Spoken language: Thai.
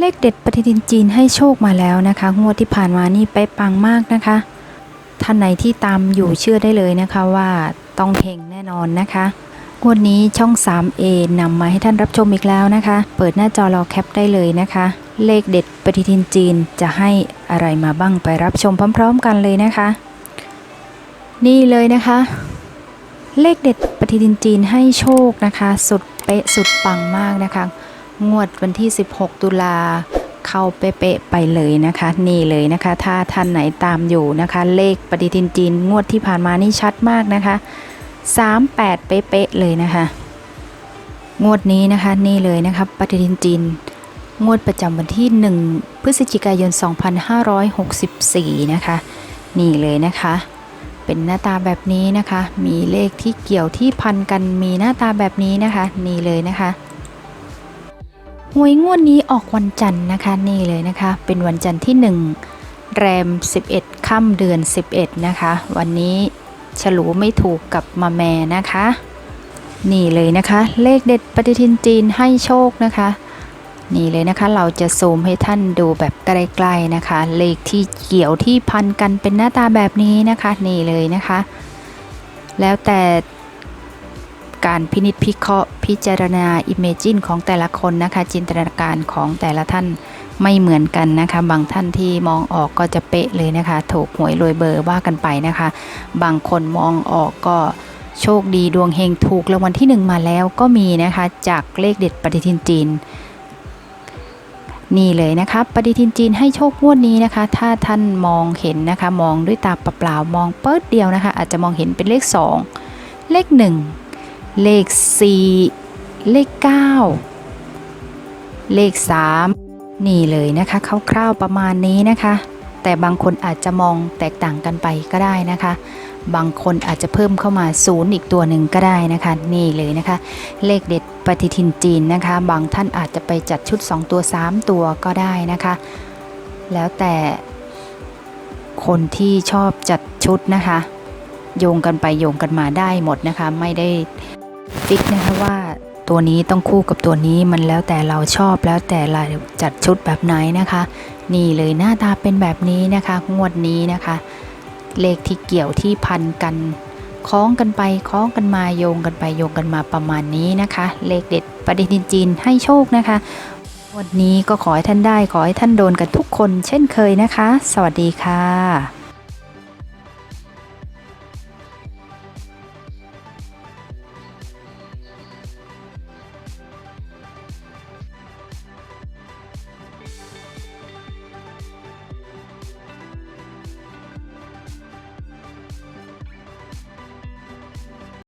เลขเด็ดปฏิทินจีนให้โชคมาแล้วนะคะ งวดที่ผ่านมานี่ไปปังมากนะคะ ท่านไหนที่ตามอยู่เชื่อได้เลยนะคะว่าต้องเฮงแน่นอนนะคะงวดนี้ช่อง 3A นำมาให้ท่านรับชมอีกแล้วนะคะ เปิดหน้าจอรอแคปได้เลยนะคะ เลขเด็ดปฏิทินจีนจะให้อะไรมาบ้างไปรับชมพร้อม ๆ กันเลยนะคะ นี่เลยนะคะ เลขเด็ดปฏิทินจีนให้โชคนะคะ สุดเป๊ะสุดปังมากนะคะ งวดวันที่ 16 ตุลาเข้าเป๊ะๆไปเลยนะคะ นี่เลยนะคะ ถ้าท่านไหนตามอยู่นะคะ เลขปฏิทินจีนงวดที่ผ่านมานี่ชัดมากนะคะ 38 เป๊ะๆเลยนะคะ งวดนี้นะคะนี่เลยนะคะปฏิทินจีนงวดประจำวันที่ 1 พฤศจิกายน 2564 นะคะ นี่เลยนะคะ เป็นหน้าตาแบบนี้นะคะ มีเลขที่เกี่ยวที่พันกันมีหน้าตาแบบนี้นะคะ นี่เลยนะคะ หวยงวดนี้ออกวันจันทร์นะคะนี่เลยนะคะ เป็นวันจันทร์ที่ 1 แรม 11 ค่ำเดือน 11 นะคะ วันนี้ฉลูไม่ถูกกับมาแม่นะคะ นี่เลยนะคะ เลขเด็ดปฏิทินจีนให้โชคนะคะ นี่เลยนะคะเราจะซูมให้ท่านดูแบบใกล้ๆนะคะ เลขที่เกี่ยวที่พันกันเป็นหน้าตาแบบนี้นะคะ นี่เลยนะคะ แล้วแต่ การพินิจพิเคราะห์ พิจารณา Imagine ของแต่ละคนนะคะ จินตนาการของแต่ละท่านไม่เหมือนกันนะคะ บางท่านที่มองออกก็จะเป๊ะเลยนะคะ ถูกหวยรวยเบอร์ว่ากันไปนะคะ บางคนมองออกก็โชคดีดวงเฮงถูกรางวัลที่หนึ่งมาแล้วก็มีนะคะ จากเลขเด็ดปฏิทินจีน นี่เลยนะคะปฏิทินจีนให้โชคงวดนี้นะคะ ถ้าท่านมองเห็นนะคะ มองด้วยตาเปล่าๆมองเปิดเดียวนะคะ อาจจะมองเห็นเป็นเลข 2 เลข 1 เลข 4 เลข 9 เลข 3 นี่เลยนะคะคร่าวๆประมาณนี้นะคะ แต่บางคนอาจจะมองแตกต่างกันไปก็ได้นะคะ บางคนอาจจะเพิ่มเข้ามาศูนย์อีกตัวหนึ่งก็ได้นะคะ นี่เลยนะคะ เลขเด็ดปฏิทินจีนนะคะ บางท่านอาจจะไปจัดชุด 2 ตัว 3 ตัวก็ได้นะคะ แล้วแต่คนที่ชอบจัดชุดนะคะ โยงกันไปโยงกันมาได้หมดนะคะ ไม่ได้ ฟิกนะคะว่าตัวนี้ต้องคู่กับตัวนี้มันแล้วแต่เราชอบแล้วแต่เราจัดชุดแบบไหนนะคะ นี่เลยหน้าตาเป็นแบบนี้นะคะ งวดนี้นะคะ เลขที่เกี่ยวที่พันกันคล้องกันไปคล้องกันมาโยงกันไปโยงกันมาประมาณนี้นะคะ เลขเด็ดปฏิทินจีนให้โชคนะคะ วันนี้ก็ขอให้ท่านได้ขอให้ท่านโดนกันทุกคนเช่นเคยนะคะ สวัสดีค่ะ